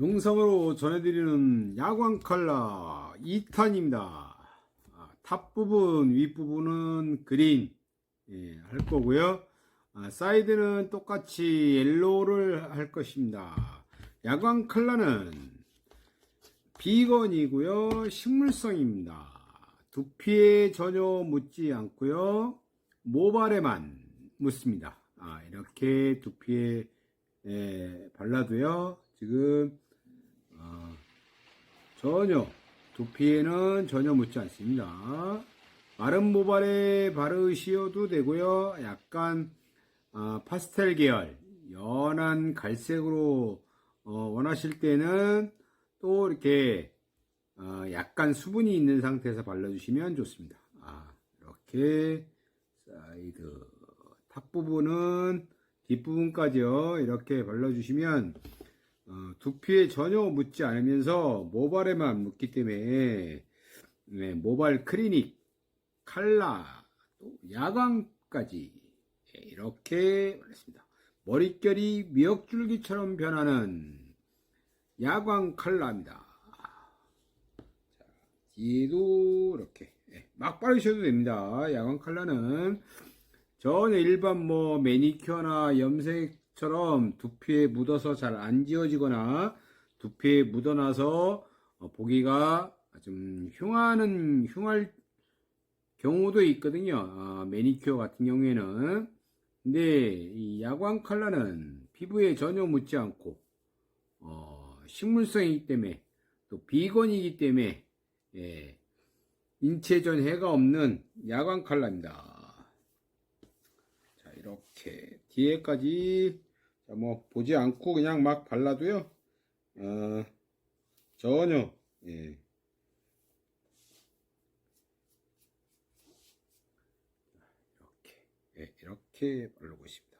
영상으로 전해드리는 야광 컬러 2탄입니다. 아, 탑 부분, 윗 부분은 그린 예, 할 거고요. 아, 사이드는 똑같이 옐로우를 할 것입니다. 야광 컬러는 비건이고요. 식물성입니다. 두피에 전혀 묻지 않고요. 모발에만 묻습니다. 아, 이렇게 두피에 예, 발라도요. 지금 어, 전혀 두피에는 전혀 묻지 않습니다. 마른 모발에 바르시어도 되고요. 약간 아, 파스텔 계열, 연한 갈색으로 어, 원하실 때는 또 이렇게 어, 약간 수분이 있는 상태에서 발라주시면 좋습니다. 아, 이렇게 사이드 탑 부분은 뒷부분까지요. 이렇게 발라주시면 어, 두피에 전혀 묻지 않으면서 모발에만 묻기 때문에 네, 모발 클리닉, 칼라, 또 야광까지 예, 이렇게 발랐습니다. 머릿결이 미역줄기처럼 변하는 야광 칼라입니다. 자, 뒤에도 이렇게 예, 막 바르셔도 됩니다. 야광 칼라는 전혀 일반 뭐 매니큐어나 염색 처럼 두피에 묻어서 잘 안 지워지거나 두피에 묻어나서 어, 보기가 좀 흉하는 흉할 경우도 있거든요. 아, 매니큐어 같은 경우에는 근데 이 야광 컬러는 피부에 전혀 묻지 않고 어, 식물성이기 때문에 또 비건이기 때문에 예, 인체전 해가 없는 야광 컬러입니다. 자 이렇게 뒤에까지 자, 뭐 보지 않고 그냥 막 발라도요 어, 전혀 예. 이렇게 예, 이렇게 바르고 싶습니다.